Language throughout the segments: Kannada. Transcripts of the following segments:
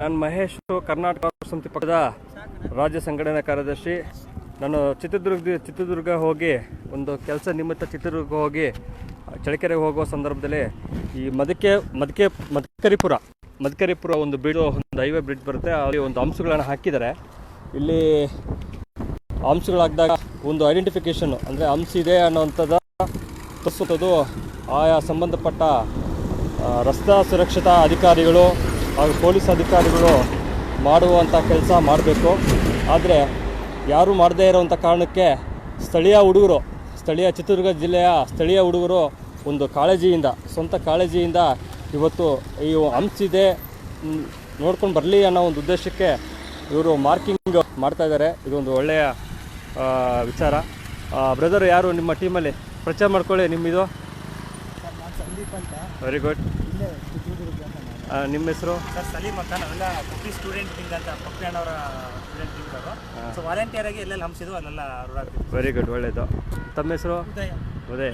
ನಾನು ಮಹೇಶ್, ಕರ್ನಾಟಕ ಸಮಿತಿ ಪಕ್ಷದ ರಾಜ್ಯ ಸಂಘಟನೆ ಕಾರ್ಯದರ್ಶಿ. ನಾನು ಚಿತ್ರದುರ್ಗ ಚಿತ್ರದುರ್ಗ ಹೋಗಿ, ಒಂದು ಕೆಲಸ ನಿಮಿತ್ತ ಚಿತ್ರದುರ್ಗ ಹೋಗಿ ಚಳಕೆರೆಗೆ ಹೋಗುವ ಸಂದರ್ಭದಲ್ಲಿ ಈ ಮದಕೆ ಮದಕೆ, ಮದಕರಿಪುರ ಮದಕರಿಪುರ ಒಂದು ಬ್ರಿಡ್ ಒಂದು ಹೈವೇ ಬ್ರಿಡ್ಜ್ ಬರುತ್ತೆ. ಅಲ್ಲಿ ಒಂದು ಅಂಶಗಳನ್ನು ಹಾಕಿದ್ದಾರೆ. ಇಲ್ಲಿ ಅಂಶಗಳಾಗಿದಾಗ ಒಂದು ಐಡೆಂಟಿಫಿಕೇಷನ್ ಅಂದರೆ ಅಂಶ ಇದೆ ಅನ್ನೋವಂಥದ್ದು ಪ್ರಸ್ತುತದು ಆಯಾ ಸಂಬಂಧಪಟ್ಟ ರಸ್ತಾ ಸುರಕ್ಷತಾ ಅಧಿಕಾರಿಗಳು ಹಾಗೂ ಪೊಲೀಸ್ ಅಧಿಕಾರಿಗಳು ಮಾಡುವಂಥ ಕೆಲಸ ಮಾಡಬೇಕು. ಆದರೆ ಯಾರೂ ಮಾಡದೇ ಇರೋವಂಥ ಕಾರಣಕ್ಕೆ ಸ್ಥಳೀಯ ಹುಡುಗರು ಸ್ಥಳೀಯ ಚಿತ್ರದುರ್ಗ ಜಿಲ್ಲೆಯ ಸ್ಥಳೀಯ ಹುಡುಗರು ಒಂದು ಕಾಳಜಿಯಿಂದ ಸ್ವಂತ ಕಾಳಜಿಯಿಂದ ಇವತ್ತು ಈ ಇದೆ ನೋಡ್ಕೊಂಡು ಬರಲಿ ಅನ್ನೋ ಒಂದು ಉದ್ದೇಶಕ್ಕೆ ಇವರು ಮಾರ್ಕಿಂಗ್ ಮಾಡ್ತಾ ಇದ್ದಾರೆ. ಇದೊಂದು ಒಳ್ಳೆಯ ವಿಚಾರ. ಬ್ರದರ್ ಯಾರು ನಿಮ್ಮ ಟೀಮಲ್ಲಿ? ಪ್ರಚಾರ ಮಾಡ್ಕೊಳ್ಳಿ ನಿಮ್ಮಿದು. ವೆರಿ ಗುಡ್ ಅಂತ ನಿಮ್ಮ ಹೆಸರು? ಸರ್ ಸಲೀಮ್ ಅಂತ. ನಾವೆಲ್ಲ ಕುಪ್ಪಿ ಸ್ಟೂಡೆಂಟ್ ವಿಂಗ್ ಅಂತ ಪಕ್ಕಣ್ಣವರ ಸ್ಟೂಡೆಂಟ್ ವಿಂಗ್ ಅವರು. ಸೊ ವಾಲಂಟಿಯರ್ ಆಗಿ ಎಲ್ಲೆಲ್ಲಿ ಹಂಸಿದ್ವು ಅಲ್ಲೆಲ್ಲ ವೆರಿ ಗುಡ್ ಒಳ್ಳೇದು. ತಮ್ಮ ಹೆಸರು? ಉದಯ. ಉದಯ.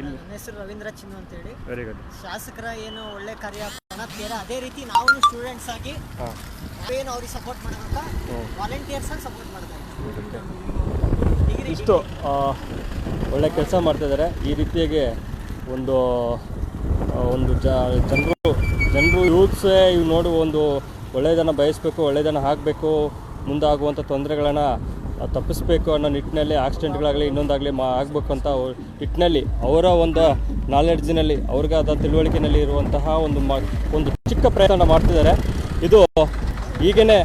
ಇಲ್ಲಿ. ನನ್ನ ಹೆಸರು ರವೀಂದ್ರ ಚಿನ್ನು ಅಂತೇಳಿ. ವೆರಿ ಗುಡ್ ಶಾಸಕರ ಏನು ಒಳ್ಳೆ ಕಾರ್ಯ ಅದೇ ರೀತಿ ನಾವು ಸ್ಟೂಡೆಂಟ್ಸ್ ಆಗಿ ಏನು ಅವ್ರಿಗೆ ಸಪೋರ್ಟ್ ಮಾಡೋದಂತ ವಾಲಂಟಿಯರ್ಸ್ ಆಗಿ ಸಪೋರ್ಟ್ ಮಾಡ್ತಾರೆ ಇಷ್ಟು ಒಳ್ಳೆ ಕೆಲಸ ಮಾಡ್ತಾಯಿದ್ದಾರೆ ಈ ರೀತಿಯಾಗಿ ಒಂದು ಒಂದು ಜ ಜನರು ಜನರು ಯೂತ್ಸೇ ಇವು ನೋಡುವ ಒಂದು ಒಳ್ಳೆಯದನ್ನು ಬಯಸಬೇಕು, ಒಳ್ಳೆಯದನ್ನು ಹಾಕಬೇಕು ಮುಂದಾಗುವಂಥ ತೊಂದರೆಗಳನ್ನು ತಪ್ಪಿಸ್ಬೇಕು ಅನ್ನೋ ನಿಟ್ಟಿನಲ್ಲಿ, ಆಕ್ಸಿಡೆಂಟ್ಗಳಾಗಲಿ, ಇನ್ನೊಂದಾಗಲಿ ಮಾ ಆಗಬೇಕು ಅಂತ ನಿಟ್ಟಿನಲ್ಲಿ, ಅವರ ಒಂದು ನಾಲೆಡ್ಜಿನಲ್ಲಿ, ಅವ್ರಿಗಾದ ತಿಳುವಳಿಕೆಯಲ್ಲಿ ಇರುವಂತಹ ಒಂದು ಮ ಒಂದು ಚಿಕ್ಕ ಪ್ರಯತ್ನ ಮಾಡ್ತಿದ್ದಾರೆ. ಇದು ಈಗೇ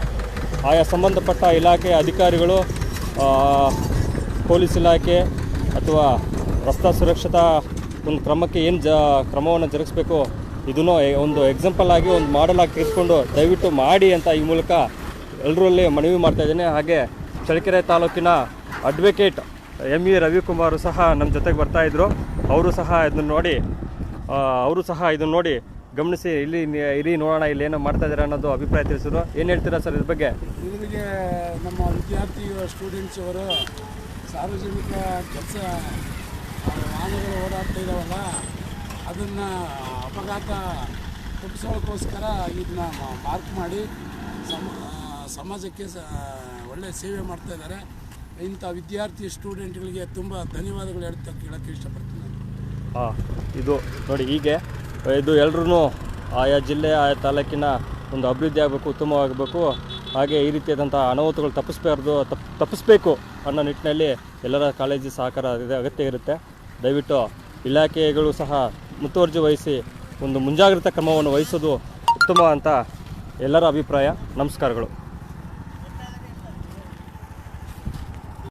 ಆಯಾ ಸಂಬಂಧಪಟ್ಟ ಇಲಾಖೆ ಅಧಿಕಾರಿಗಳು ಪೊಲೀಸ್ ಇಲಾಖೆ ಅಥವಾ ರಸ್ತಾ ಸುರಕ್ಷತಾ ಒಂದು ಕ್ರಮಕ್ಕೆ ಏನು ಜ ಕ್ರಮವನ್ನು ಜರುಗಿಸ್ಬೇಕು ಇದನ್ನು ಒಂದು ಎಕ್ಸಾಂಪಲ್ ಆಗಿ ಒಂದು ಮಾಡೆಲ್ ಆಗಿ ದಯವಿಟ್ಟು ಮಾಡಿ ಅಂತ ಈ ಮೂಲಕ ಎಲ್ಲರಲ್ಲಿ ಮನವಿ ಮಾಡ್ತಾ ಇದ್ದೇನೆ. ಹಾಗೆ ಚಳ್ಳಕೆರೆ ತಾಲೂಕಿನ ಅಡ್ವೊಕೇಟ್ ಎಂ ಇ ರವಿಕುಮಾರ್ ಸಹ ನಮ್ಮ ಜೊತೆಗೆ ಬರ್ತಾಯಿದ್ರು ಅವರು ಸಹ ಇದನ್ನು ನೋಡಿ ಅವರು ಸಹ ಇದನ್ನು ನೋಡಿ ಗಮನಿಸಿ, ಇಲ್ಲಿ ಇಲ್ಲಿ ನೋಡೋಣ, ಇಲ್ಲಿ ಏನೋ ಮಾಡ್ತಾ ಇದ್ದಾರೆ ಅನ್ನೋದು ಅಭಿಪ್ರಾಯ ತಿಳಿಸಿದ್ರು. ಏನು ಹೇಳ್ತೀರಾ ಸರ್ ಇದ್ರ ಬಗ್ಗೆ? ಇವರಿಗೆ ನಮ್ಮ ವಿದ್ಯಾರ್ಥಿ ಸ್ಟೂಡೆಂಟ್ಸ್ ಅವರು ಸಾರ್ವಜನಿಕ ಕೆಲಸ ವಾಹನಗಳು ಓಡಾಡ್ತಾ ಇದ್ದಾವಲ್ಲ ಅದನ್ನು ಅಪಘಾತ ತಪ್ಪಿಸೋಕ್ಕೋಸ್ಕರ ಇದನ್ನ ಮಾರ್ಕ್ ಮಾಡಿ ಸಮ ಸಮಾಜಕ್ಕೆ ಸ ಒಳ್ಳೆಯ ಸೇವೆ ಮಾಡ್ತಾ ಇದ್ದಾರೆ. ಇಂಥ ವಿದ್ಯಾರ್ಥಿ ಸ್ಟೂಡೆಂಟ್ಗಳಿಗೆ ತುಂಬ ಧನ್ಯವಾದಗಳು ಹೇಳ್ತಾ ಕೇಳೋಕ್ಕೆ ಇಷ್ಟಪಡ್ತೀನಿ. ಹಾಂ ಇದು ನೋಡಿ ಹೀಗೆ, ಇದು ಎಲ್ಲರೂ ಆಯಾ ಜಿಲ್ಲೆ, ಆಯಾ ತಾಲೂಕಿನ ಒಂದು ಅಭಿವೃದ್ಧಿ ಆಗಬೇಕು ಉತ್ತಮವಾಗಬೇಕು ಹಾಗೆ ಈ ರೀತಿಯಾದಂಥ ಅನಾಹುತಗಳು ತಪ್ಪಿಸ್ಬಾರ್ದು, ತಪ್, ತಪ್ಪಿಸ್ಬೇಕು ಅನ್ನೋ ನಿಟ್ಟಿನಲ್ಲಿ ಎಲ್ಲರ ಕಾಲೇಜು ಸಹಕಾರ ಇದೆ ಅಗತ್ಯ ಇರುತ್ತೆ. ದಯವಿಟ್ಟು ಇಲಾಖೆಗಳು ಸಹ ಮುತುವರ್ಜಿ ವಹಿಸಿ ಒಂದು ಮುಂಜಾಗ್ರತಾ ಕ್ರಮವನ್ನು ವಹಿಸೋದು ಉತ್ತಮ ಅಂತ ಎಲ್ಲರ ಅಭಿಪ್ರಾಯ. ನಮಸ್ಕಾರಗಳು.